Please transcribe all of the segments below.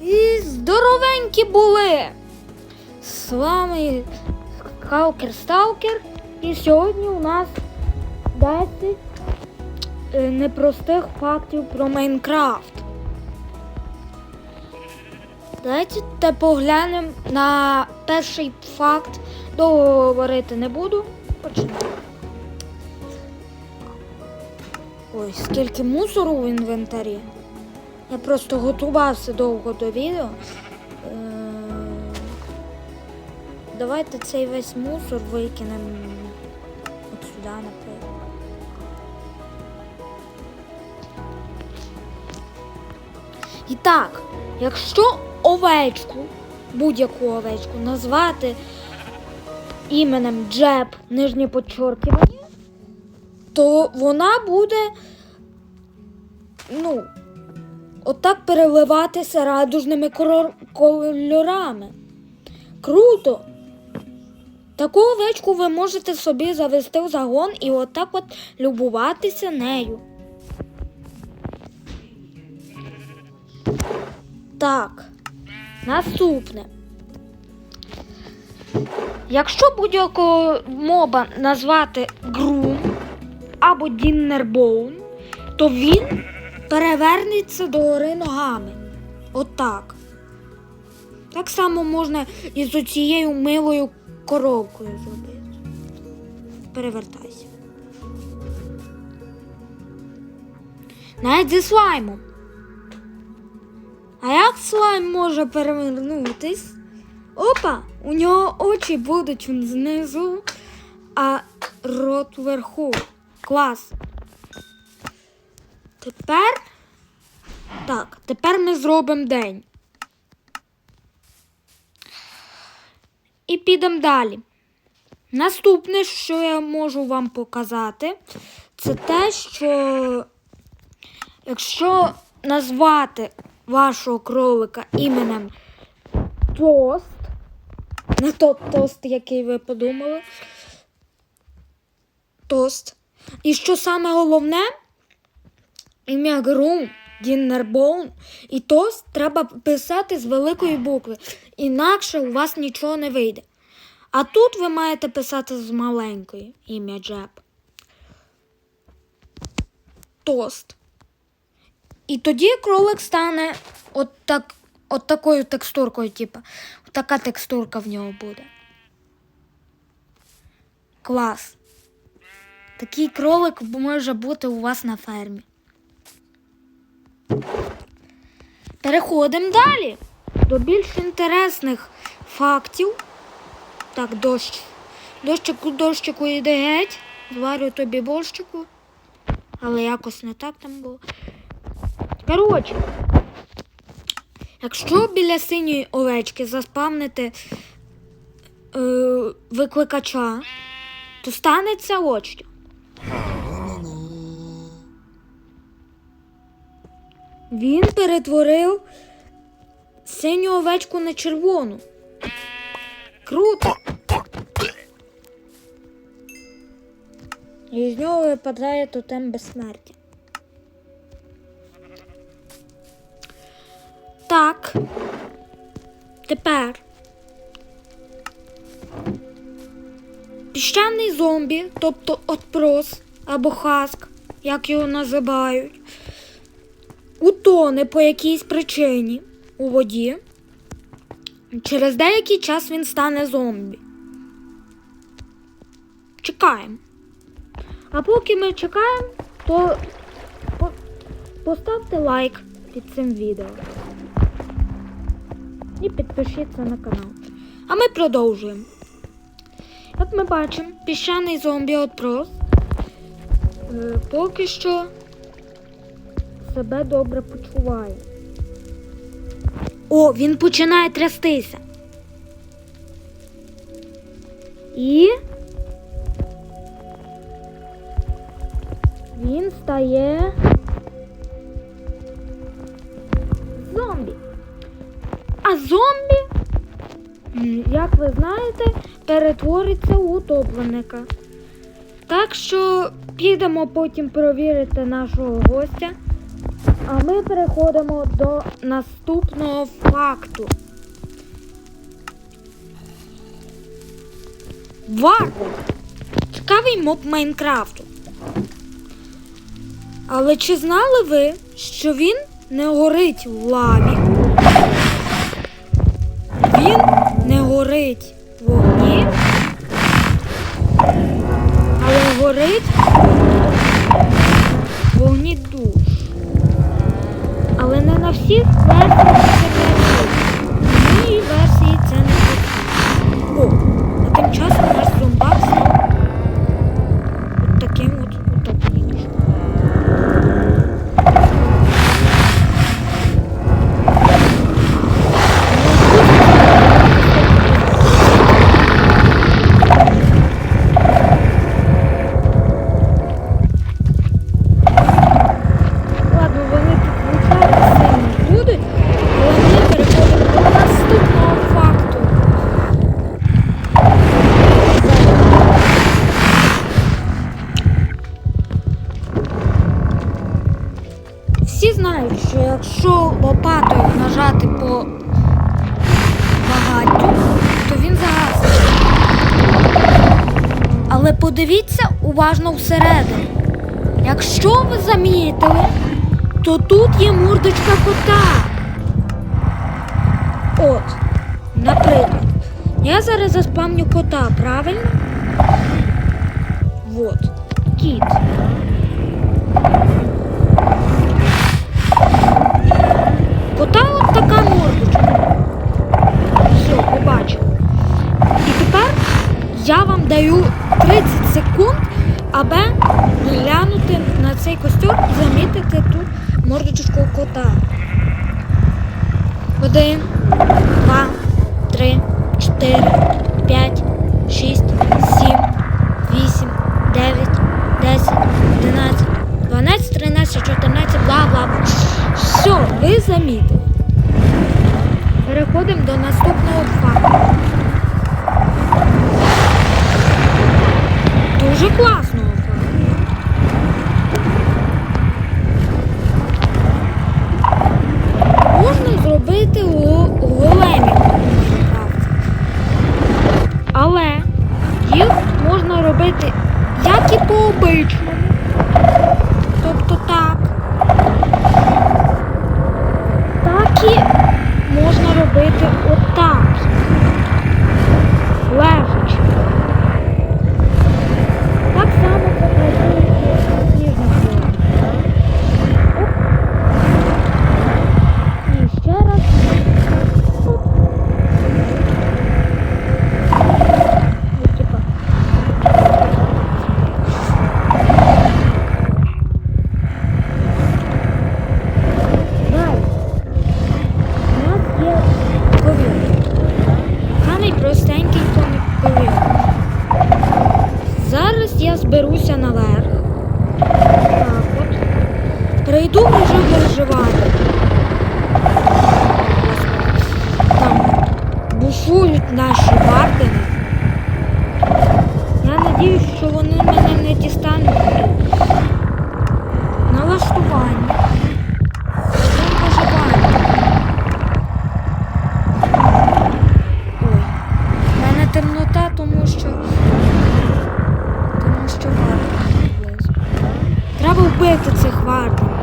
І здоровенькі були. З вами Скалкер Сталкер. І сьогодні у нас 10 е, непростих фактів про Майнкрафт. Давайте поглянемо на перший факт. Довго говорити не буду. Почнемо. Ой, скільки мусору в інвентарі. Я просто готувався довго до відео. Е, Давайте цей весь мусор викинемо от сюди, наприклад. І так, якщо овечку, будь-яку овечку, назвати іменем Джеб нижнє подчоркування, то вона буде, ну, отак переливатися радужними кольорами. Круто! Таку овечку ви можете собі завести в загон і отак от любуватися нею. Так, наступне. Якщо будь-якого моба назвати Грум або Діннербоун, то він перевернеться догори ногами. Отак. Так само можна і з оцією милою коровкою зробити. Перевертайся. Навіть зі слаймом. А як слайм може перевернутись? Опа! У нього очі будуть знизу, а рот вверху. Клас. Тепер. Так, тепер ми зробимо день. І підемо далі. Наступне, що я можу вам показати, це те, що якщо назвати вашого кролика іменем Тост, не той тост, який ви подумали. Тост. І що саме головне, ім'я Грум, Діннербоун і тост треба писати з великої букви, інакше у вас нічого не вийде. А тут ви маєте писати з маленької ім'я Джеб. Тост. І тоді кролик стане от, так, от такою текстуркою, типу. Така текстурка в нього буде. Клас. Такий кролик може бути у вас на фермі. Переходимо далі до більш інтересних фактів. Так, дощ. Дощику, дощику іде геть. Зварю тобі борщику. Але якось не так там було. Коротше, якщо біля синьої овечки заспавнити е, викликача, то станеться от Він перетворив синю овечку на червону. Круто. І з нього випадає тотем безсмертя. Так. Тепер. Піщаний зомбі, тобто отпрос або хаск, як його називають, утоне по якійсь причині у воді. Через деякий час він стане зомбі. Чекаємо. А поки ми чекаємо, то по- поставте лайк під цим відео. І підпишіться на канал. А ми продовжуємо. Як ми бачимо, піщаний зомбі отпрос е, поки що себе добре почуває. О, він починає трястися. І він стає зомбі. А зомбі, як ви знаєте, перетвориться у утопленика. Так що підемо потім провірити нашого гостя. А ми переходимо до наступного факту. Варто. Цікавий моб Майнкрафту. Але чи знали ви, що він не горить в лаві? Він не горить в вогні, але горить в вогні душ. Але не на всіх версіях уважно всередину. Якщо ви замітили, то тут є мордочка кота. От, наприклад, я зараз заспамню кота, правильно? Вот, кіт. Кота от така мордочка. Все, побачив. І тепер я вам даю 30 секунд, аби глянути на цей костюм і замітити тут мордочку кота. Один, два, три, чотири, п'ять, шість, сім, вісім, дев'ять, десять, одинадцять, дванадцять, тринадцять, чотирнадцять, бла бла бла. Все, ви замітили. Переходимо до наступного факту. Дуже класного Виживання. Там бушують наші вардени. Я надіюсь, що вони мене не дістануть. Налаштування. Темнота, тому що. Тому що варто. Треба вбити цих. Вартів.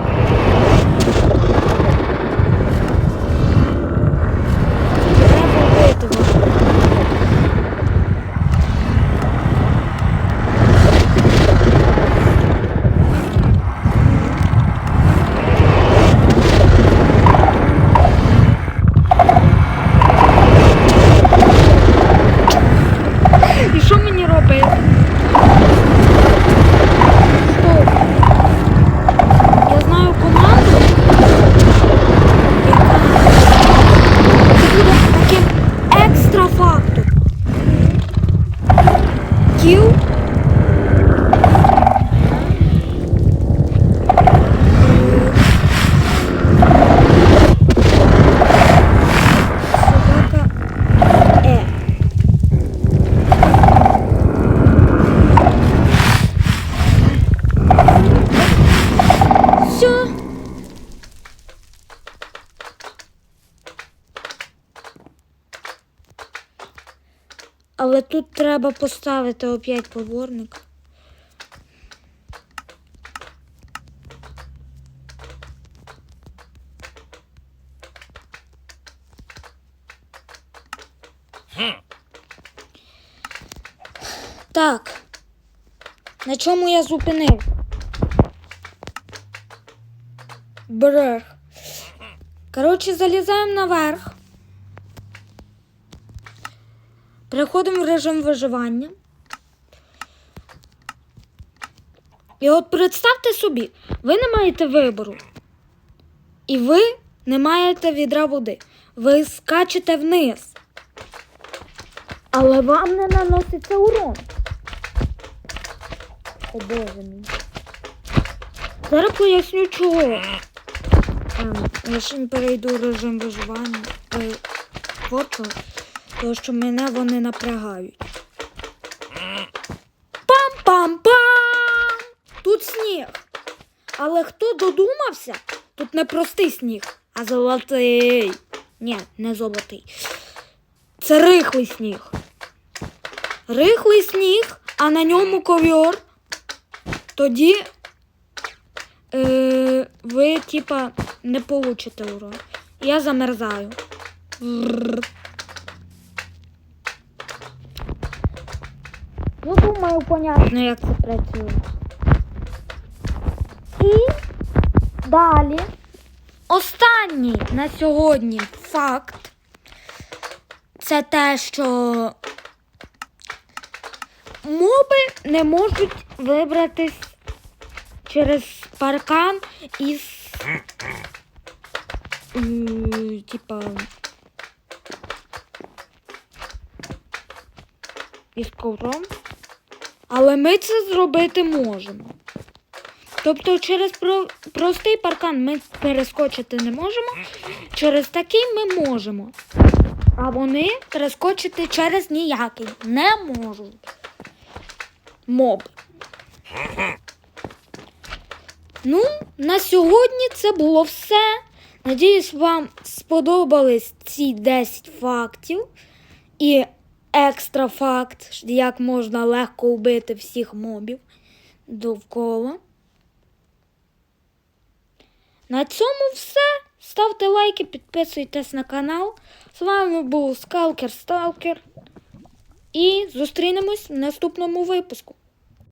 Але тут треба поставити опять поборник. Так. На чому я зупинив? Брех. Коротше, залізаємо наверх. Переходимо в режим виживання. І от представте собі, ви не маєте вибору. І ви не маєте відра води. Ви скачете вниз. Але вам не наноситься урон. О боже мій. Зараз поясню чого. Ем, я ще не перейду в режим виживання. Е, Хочу, тому що мене вони напрягають. Пам-пам-пам! Тут сніг. Але хто додумався? Тут не простий сніг, а золотий. Ні, не золотий. Це рихлий сніг. Рихлий сніг, а на ньому ковьор. Тоді е, ви, типа, не получите урон. Я замерзаю. Ну, думаю, понятно, як це працює. І далі. Останній на сьогодні факт. Це те, що моби не можуть вибратись через паркан із. Типа. Із ковром. Але ми це зробити можемо. Тобто через про- простий паркан ми перескочити не можемо, через такий ми можемо. А вони перескочити через ніякий не можуть. Моб. Ну, на сьогодні це було все. Надіюсь, вам сподобались ці 10 фактів і екстра факт, як можна легко вбити всіх мобів довкола. На цьому все. Ставте лайки, підписуйтесь на канал. З вами був Скалкер Сталкер. І зустрінемось в наступному випуску.